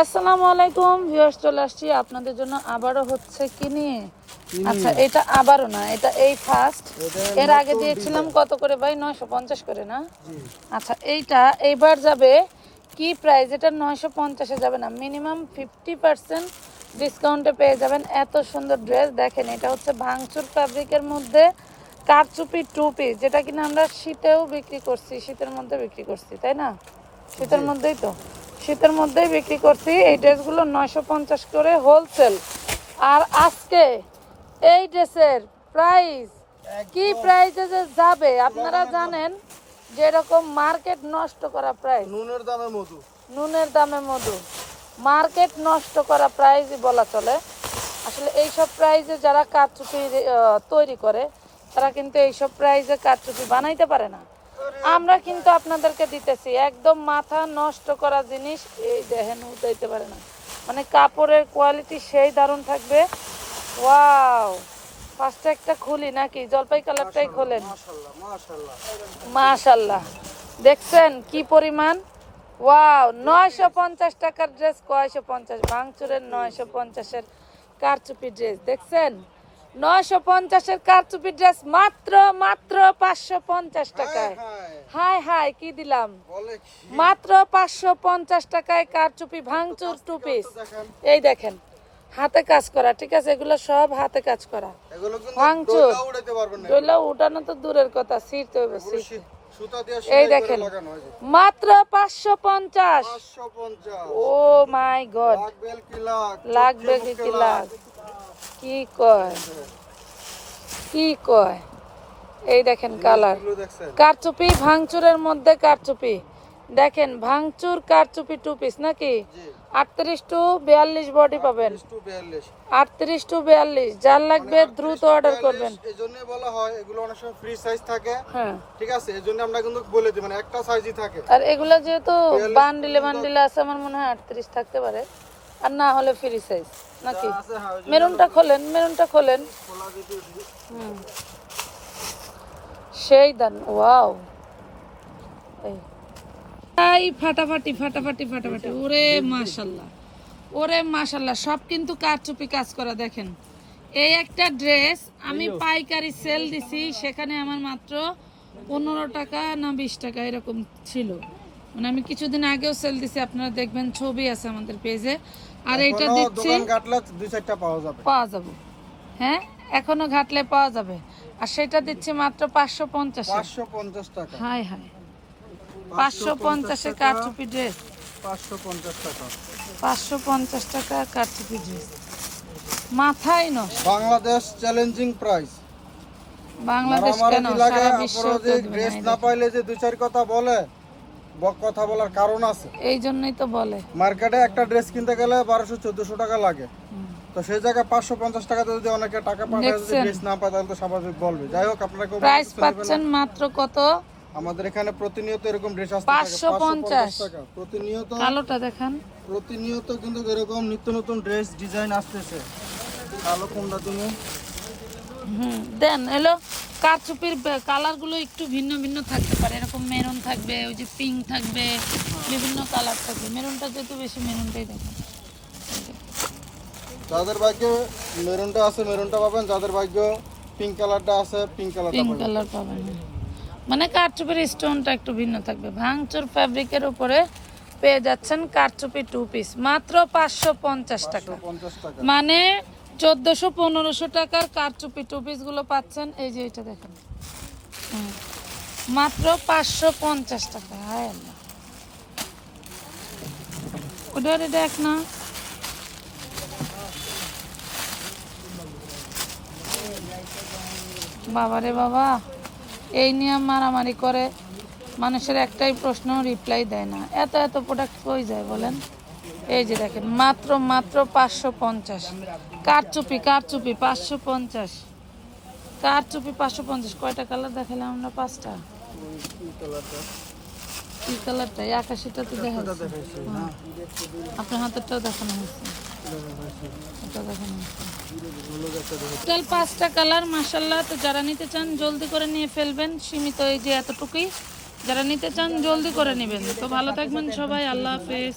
আসসালামু আলাইকুম ভিউয়ার্স চলে আসছি আপনাদের জন্য আবারও হচ্ছে কি নিয়ে আচ্ছা এটা আবারও না এটা এই ফার্স্ট এর আগে দিয়েছিলাম কত করে ভাই? নয়শো পঞ্চাশ করে না? আচ্ছা এইটা এইবার যাবে কি প্রাইস এটা নয়শো পঞ্চাশে যাবে না। মিনিমাম ফিফটি পার্সেন্ট ডিসকাউন্টে পেয়ে যাবেন। এত সুন্দর ড্রেস দেখেন এটা হচ্ছে ভাঙচুর ফ্যাব্রিকের মধ্যে কারচুপি টু পিস যেটা কিনা আমরা শীতেও বিক্রি করছি শীতের মধ্যে বিক্রি করছি তাই না? শীতের মধ্যেই তো। শীতের মধ্যেই বিক্রি করছি। এই ড্রেসগুলো নয়শো পঞ্চাশ করে হোলসেল আর আজকে এই ড্রেসের প্রাইস কি প্রাইসে যে যাবে আপনারা জানেন যেরকম মার্কেট নষ্ট করা প্রাইস নুনের দামে মধু নুনের দামে মধু মার্কেট নষ্ট করা প্রাইজই বলা চলে। আসলে এইসব প্রাইজে যারা কারচুপি আহ, তৈরি করে তারা কিন্তু এইসব প্রাইজে কারচুপি বানাইতে পারে না। আমরা কিন্তু আপনাদেরকে দিতেছি। একদম মাথা নষ্ট করা জিনিস এই দেখেন উঠাইতে পারে না। মানে কাপড়ের কোয়ালিটি সেই দারুণ থাকবে। ওয়াও ফার্স্টে একটা খুলি নাকি? জলপাই কালারটাই খোলেন? মাশাল্লাহ দেখছেন কি পরিমাণ? ওয়াও নয়শো পঞ্চাশ টাকার ড্রেস কয়শো পঞ্চাশ? ভাঙচুরের নয়শো পঞ্চাশের কারচুপি ড্রেস দেখছেন? নয়শো পঞ্চাশের কারচুপি ড্রেস মাত্র মাত্র পাঁচশো পঞ্চাশ টাকায়। হাই হাই কি দিলাম? মাত্র পাঁচশো পঞ্চাশ টাকায় কারচুপি ভাঙচুর টু পিস এই দেখেন হাতে কাজ করা ঠিক আছে? এগুলো সব হাতে কাজ করা। ভাঙচুর। ডইলা উঠানো তো দূরের কথা সিট এগুলো সিট এই দেখেন মাত্র পাঁচশো পঞ্চাশ। ও মাই গড লাগবে কি লাগবে কি কয়? কি কয়? এই দেখেন কালার। কারচুপি ভাঙচুরের মধ্যে কারচুপি। দেখেন ভাঙচুর কারচুপি টু পিস নাকি? আটত্রিশ টু বিয়াল্লিশ বডি পাবেন। আটত্রিশ টু বিয়াল্লিশ যার লাগবে দ্রুত অর্ডার করবেন। এই জন্য বলা হয় এগুলো অনেক সময় ফ্রি সাইজ থাকে। হ্যাঁ। ঠিক আছে এই জন্য আমরা কিন্তু বলে দিই মানে একটা সাইজই থাকে। আর এগুলো যেহেতু 42 বান্ডিলে বান্ডিলে আছে আমার মনে হয় আটত্রিশ থাকতে পারে। আর না হলে ফ্রি সাইজ নাকি? মেরুনটা খোলেন মেরুনটা খোলেন। হুম। সেই দান ওয়াও। এই। এই ফাটাফাটি ফাটাফাটি ফাটাফাটি। ওরে মাশাল্লাহ। ওরে মাশাল্লাহ সব কিন্তু কারচুপি কাজ করা দেখেন। এই একটা ড্রেস আমি পাইকারি সেল দিছি সেখানে আমার মাত্র পনেরো টাকা না বিশ টাকা এরকম ছিল। মানে আমি কিছুদিন আগেও সেল দিছি আপনারা দেখবেন ছবি আছে আমাদের পেজে। আর এটা দিচ্ছি দুই চারটা পাওয়া যাবে। পাওয়া যাবে। হ্যাঁ? এখনও ঘাটলে পাওয়া যাবে। আর সেটা দিচ্ছি মাত্র পাঁচশো পঞ্চাশ। পাঁচশো পঞ্চাশ টাকা। হাই হাই পাঁচশো পঞ্চাশের কারচুপি ড্রেস পাঁচশো পঞ্চাশ টাকা। পাঁচশো পঞ্চাশ টাকা কারচুপি ড্রেস মাথায় নষ্ট বাংলাদেশ চ্যালেঞ্জিং প্রাইস বাংলাদেশ কেন? সারা বিশ্ব ড্রেস না পাইলে যে দুই চার কথা বলে কথা বলার কারণ আছে। এই জন্যই তো বলে। মার্কেটে একটা ড্রেস কিনতে গেলে বারোশো চোদ্দশো টাকা লাগে। তো সেই জায়গায় পাঁচশো পঞ্চাশ টাকাতে যদি অনেকে টাকা পাঠায় যদি ড্রেস না পায় তাহলে তো স্বাভাবিক বলবে। যাই হোক আপনারা প্রাইস। পাচ্ছেন মাত্র কত? আমাদের এখানে প্রতিনিয়ত এরকম ড্রেস থাকে 550 টাকা। প্রতিনিয়ত কালোটা দেখান। প্রতিনিয়ত কিন্তু এরকম নিত্য নতুন ড্রেস ডিজাইন আসতেছে। কালো কোনটা তুমি? হুম দেন এলো। কারচুপির কালারগুলো একটু ভিন্ন ভিন্ন থাকতে পারে। এরকম মেরুন থাকবে ওই যে পিঙ্ক থাকবে বিভিন্ন কালার থাকবে। মেরুনটা যেহেতু বেশি মেরুনটাই দেখেন যাদের ভাগ্যে মেরুনটা আছে মেরুনটা পাবেন। যাদের ভাগ্য পিঙ্ক কালারটা আছে পিঙ্ক কালারটা পিঙ্ক কালার পাবেন মানে কারচুপির স্টোনটা একটু ভিন্ন থাকবে। ভাঙচুর ফ্যাব্রিকের উপরে পেয়ে যাচ্ছেন কারচুপি টু পিস মাত্র পাঁচশো পঞ্চাশ টাকা। মানে চোদ্দশো, পনেরোশো টাকার কারচুপি টু পিসগুলো পাচ্ছেন। এই যে এটা দেখেন। মাত্র পাঁচশো পঞ্চাশ টাকা, হায় আল্লাহ। ওটা দেখ না। বাবারে বাবা, এই নিয়ে মারামারি করে, মানুষের একটাই প্রশ্ন রিপ্লাই দেয় না। এত এত প্রোডাক্ট কই যায় বলেন? এই যে দেখেন মাত্র মাত্র পাঁচশো পঞ্চাশ। কারচুপি কারচুপি পাঁচশো পঞ্চাশ। কারচুপি পাঁচশো পঞ্চাশ কয়টা কালার দেখালাম আমরা? পাঁচটা। কি কালারটা? আকাশিটা তো দেখা। আপনার হাতেরটাও দেখানো হয়েছে। এটা দেখানো হয়েছে। টোটাল পাঁচটা কালার মাসাল্লাহ তো যারা নিতে চান জলদি করে নিয়ে ফেলবেন। সীমিত এই যে এতটুকুই। যারা নিতে চান জলদি করে নেবেন। তো ভালো থাকবেন সবাই। আল্লাহ হাফেজ।